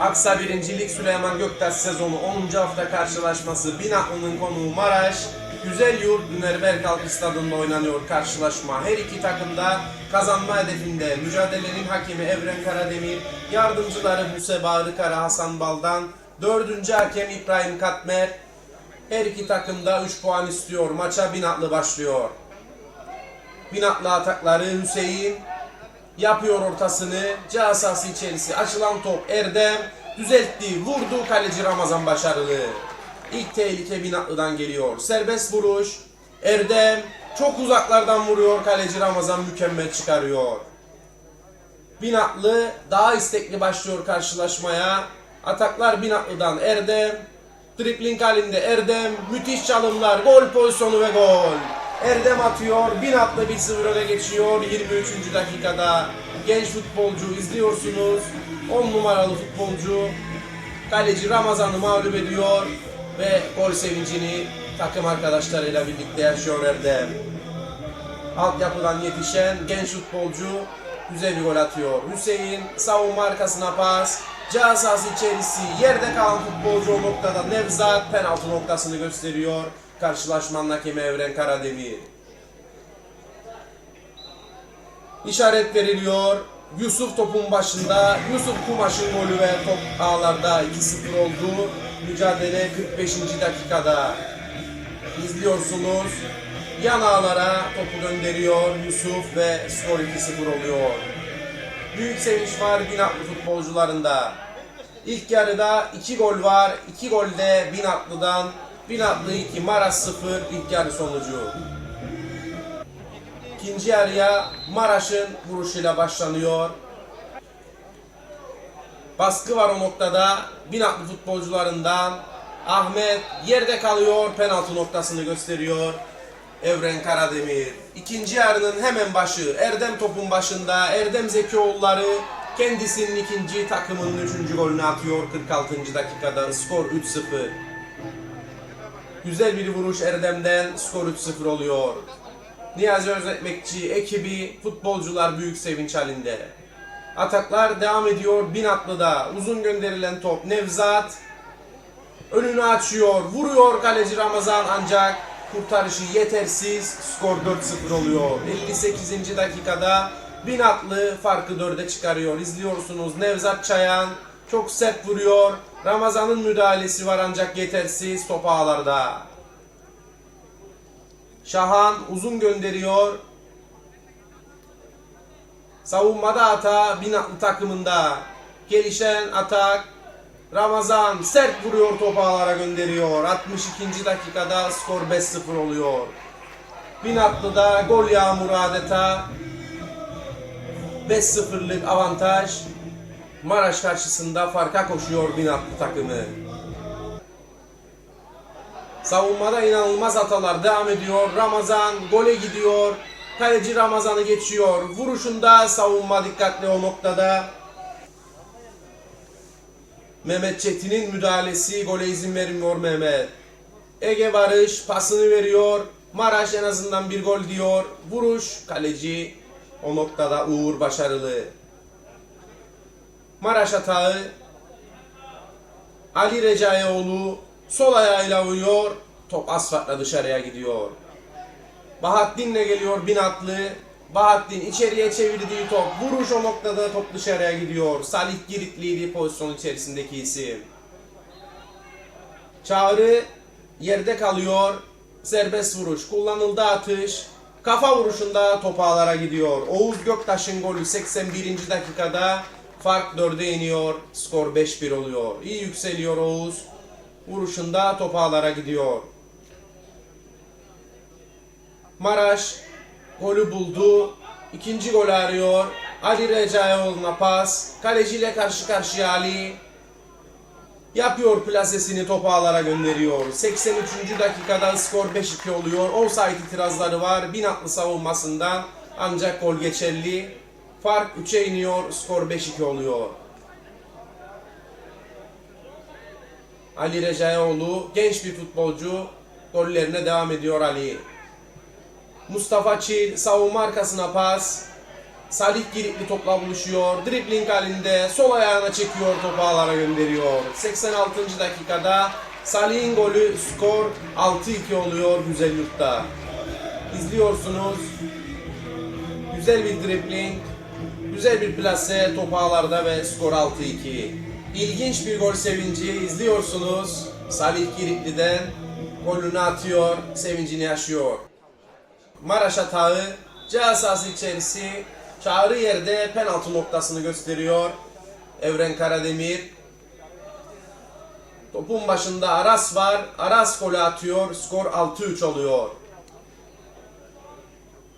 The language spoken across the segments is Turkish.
Aksa 1. Lig Süleyman Göktaş sezonu 10. hafta karşılaşması Binaklı'nın konuğu Maraş. Güzel Yurt Üner Berkalk stadında oynanıyor karşılaşma. Her iki takım da kazanma hedefinde. Mücadelenin hakemi Evren Karademir, yardımcıları Buse Bağrıkara Hasan Baldan, dördüncü hakem İbrahim Katmer. Her iki takım da 3 puan istiyor. Maça Binaklı başlıyor. Binaklı atakları Hüseyin yapıyor ortasını. Ceza sahası içerisi açılan top Erdem düzeltti. Vurdu kaleci Ramazan başarılı. İlk tehlike Binaklı'dan geliyor. Serbest vuruş. Erdem çok uzaklardan vuruyor. Kaleci Ramazan mükemmel çıkarıyor. Binaklı daha istekli başlıyor karşılaşmaya. Ataklar Binaklı'dan Erdem. Dribling halinde Erdem. Müthiş çalımlar. Gol pozisyonu ve gol. Erdem atıyor. Binaklı 1-0 öne geçiyor. 23. dakikada genç futbolcu izliyorsunuz. 10 numaralı futbolcu kaleci Ramazan'ı mağlup ediyor ve gol sevincini takım arkadaşlarıyla birlikte yaşıyor Erdem. Altyapıdan yetişen genç futbolcu güzel bir gol atıyor. Hüseyin savunma arkasına pas. Sahası içerisi yerde kalan futbolcu o noktada Nevzat penaltı noktasını gösteriyor. Karşılaşmanın hakemi Evren Karademir. İşaret veriliyor. Yusuf topun başında. Yusuf Kumaş'ın golü ve top ağlarda 2-0 oldu. Mücadele 45. dakikada. İzliyorsunuz. Yan ağlara topu gönderiyor Yusuf ve skor 2-0 oluyor. Büyük sevinç var Binatlı futbolcularında. İlk yarıda 2 gol var. 2 gol de Binatlı'dan. Binatlı 2, Maraş 0 ilk yarı sonucu. İkinci yarıya Maraş'ın vuruşuyla başlanıyor. Baskı var o noktada. Binaklı futbolcularından Ahmet yerde kalıyor. Penaltı noktasını gösteriyor. Evren Karademir. İkinci yarının hemen başı. Erdem topun başında. Erdem Zekioğulları kendisinin ikinci takımının üçüncü golünü atıyor 46. dakikada. Skor 3-0. Güzel bir vuruş Erdem'den. Skor 3-0 oluyor. Niyazi Özekmekçi ekibi futbolcular büyük sevinç halinde. Ataklar devam ediyor. Binatlı'da uzun gönderilen top Nevzat önünü açıyor. Vuruyor kaleci Ramazan ancak kurtarışı yetersiz. Skor 4-0 oluyor. 58. dakikada Binatlı farkı 4'e çıkarıyor. İzliyorsunuz Nevzat Çayan çok sert vuruyor. Ramazan'ın müdahalesi var ancak yetersiz top ağlarda. Şahan uzun gönderiyor. Savunmada hata Binatlı takımında. Gelişen atak. Ramazan sert vuruyor top ağlara gönderiyor. 62. dakikada skor 5-0 oluyor. Binatlı'da gol yağmuru adeta. 5-0'lık avantaj. Maraş karşısında farka koşuyor Binatlı takımı. Savunmada inanılmaz hatalar devam ediyor. Ramazan gole gidiyor. Kaleci Ramazan'ı geçiyor. Vuruşunda savunma dikkatli o noktada. Mehmet Çetin'in müdahalesi gole izin vermiyor Mehmet. Ege Barış pasını veriyor. Maraş en azından bir gol diyor. Vuruş kaleci o noktada Uğur başarılı. Maraş hatağı Ali Recaioğlu sol ayağıyla vuruyor. Top asfaltla dışarıya gidiyor. Bahattin'le geliyor Binatlı. Bahattin içeriye çevirdiği top. Vuruş o noktada top dışarıya gidiyor. Salih Giritliydi pozisyon içerisindeki isim. Çağrı yerde kalıyor. Serbest vuruş. Kullanıldı atış. Kafa vuruşunda top ağlara gidiyor. Oğuz Göktaş'ın golü 81. dakikada. Fark 4'e iniyor. Skor 5-1 oluyor. İyi yükseliyor Oğuz. Vuruşunda top ağlara gidiyor. Maraş golü buldu. İkinci gol arıyor. Ali Recaioğlu'na pas. Kaleciyle karşı karşıya Ali. Yapıyor plasesini top ağlara gönderiyor. 83. dakikada skor 5-2 oluyor. Offside itirazları var. Binatlı savunmasından. Ancak gol geçerli. Fark 3'e iniyor. Skor 5-2 oluyor. Ali Recaioğlu genç bir futbolcu. Gollerine devam ediyor Ali. Mustafa Çil savunma arkasına pas. Salih Giritli topla buluşuyor. Dribbling halinde sol ayağına çekiyor topu ağlara gönderiyor. 86. dakikada Salih'in golü skor 6-2 oluyor Güzel Yurt'ta. İzliyorsunuz. Güzel bir dribbling. Güzel bir plase top ağlarda ve skor 6-2. İlginç bir gol sevinci izliyorsunuz. Salih Giritli'den golünü atıyor, sevincini yaşıyor. Maraş atağı ceza sahası içerisi çağrı yerde penaltı noktasını gösteriyor. Evren Karademir. Topun başında Aras var. Aras golü atıyor. Skor 6-3 oluyor.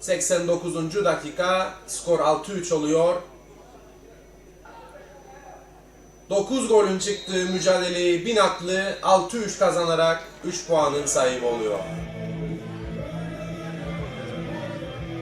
89. dakika skor 6-3 oluyor. 9 golün çıktığı mücadeleyi Binaklı 6-3 kazanarak 3 puanın sahibi oluyor.